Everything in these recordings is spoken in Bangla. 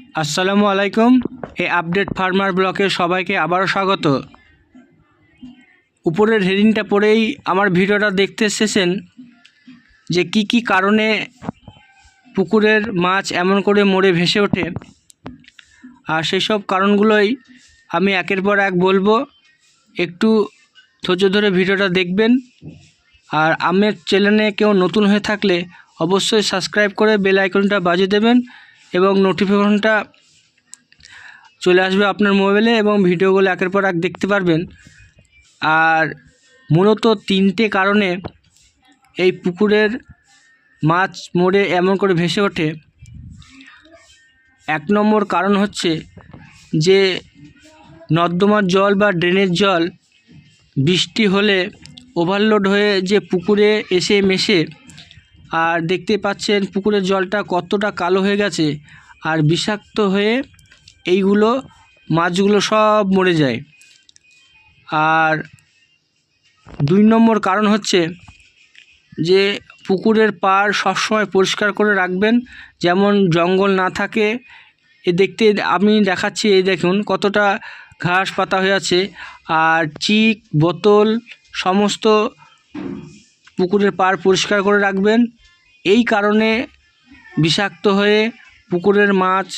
আসসালামু আলাইকুম এই আপডেট ফার্মার ব্লকে সবাইকে আবারও স্বাগত। উপরের হেডিংটা পড়েই আমার ভিডিওটা দেখতে এসেছেন যে কি কি কারণে পুকুরের মাছ এমন করে মরে ভেসে ওঠে। আর সেই সব কারণগুলোই আমি একের পর এক বলব। একটু ধৈর্য ধরে ভিডিওটা দেখবেন। আর আমের চ্যানেলে কেউ নতুন হয়ে থাকলে অবশ্যই সাবস্ক্রাইব করে বেল আইকনটা বাজিয়ে দেবেন। এবং নোটিফিকেশনটা চলে আসবে আপনার মোবাইলে এবং ভিডিওগুলো একের পর এক দেখতে পারবেন। আর মূলত তিনটে কারণে এই পুকুরের মাছ মরে এমন করে ভেসে ওঠে। এক নম্বর কারণ হচ্ছে যে নর্দমার জল বা ড্রেনের জল বৃষ্টি হলে ওভারলোড হয়ে যে পুকুরে এসে মেশে আর দেখতে পাচ্ছেন পুকুরের জলটা কতটা কালো হয়ে গেছে। আর বিষাক্ত হয়ে এইগুলো মাছগুলো সব মরে যায়। আর দুই নম্বর কারণ হচ্ছে যে পুকুরের পাড় সবসময় পরিষ্কার করে রাখবেন, যেমন জঙ্গল না থাকে। এ দেখতে আমি দেখাচ্ছি, এই দেখুন কতটা ঘাস পাতা হয়ে আছে। আর চিক, বোতল, সমস্ত পুকুরের পাড় পরিষ্কার করে রাখবেন। এই কারণে বিষাক্ত হয়ে পুকুরের মাছ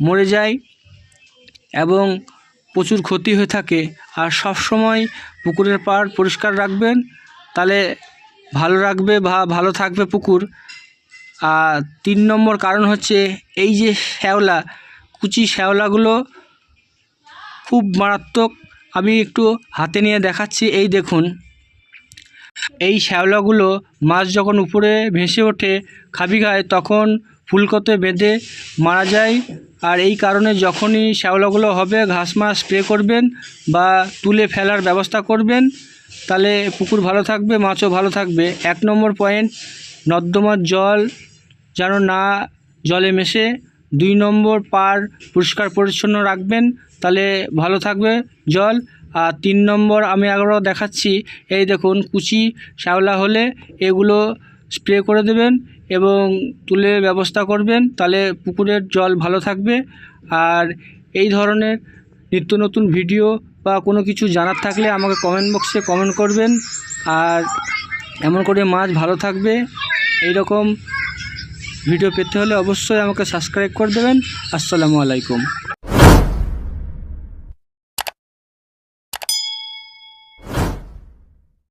মরে যায় এবং প্রচুর ক্ষতি হয়ে থাকে। আর সব সময় পুকুরের পাড় পরিষ্কার রাখবেন, তাহলে ভালো রাখবে বা ভালো থাকবে পুকুর। আর তিন নম্বর কারণ হচ্ছে এই যে শ্যাওলা, কুচি শ্যাওলাগুলো খুব মারাত্মক। আমি একটু হাতে নিয়ে দেখাচ্ছি, এই দেখুন। এই শ্যাওলাগুলো মাছ যখন উপরে ভেসে ওঠে খাবি খায় তখন ফুলকতে বেঁধে মারা যায়। আর এই কারণে যখনই শ্যাওলাগুলো হবে, ঘাস মাছ স্প্রে করবেন বা তুলে ফেলার ব্যবস্থা করবেন, তাহলে পুকুর ভালো থাকবে, মাছও ভালো থাকবে। এক নম্বর পয়েন্ট, নর্দমার জল যেন না জলে মেশে। দুই নম্বর পার পরিষ্কার পরিচ্ছন্ন রাখবেন, তাহলে ভালো থাকবে জল। তিন নম্বর আমি আবারও দেখাচ্ছি। এই দেখুন, কুচি শ্যাওলা হলে এগুলো স্প্রে করে দেবেন এবং তুলে ব্যবস্থা করবেন, তাহলে পুকুরের জল ভালো থাকবে। আর এই ধরনের নিত্য নতুন ভিডিও বা কোনো কিছু জানার থাকলে আমাকে কমেন্ট বক্সে কমেন্ট করবেন। আর এমন করে মাছ ভালো থাকবে এই রকম ভিডিও পেতে হলে অবশ্যই আমাকে সাবস্ক্রাইব করে দেবেন। আসসালামু আলাইকুম।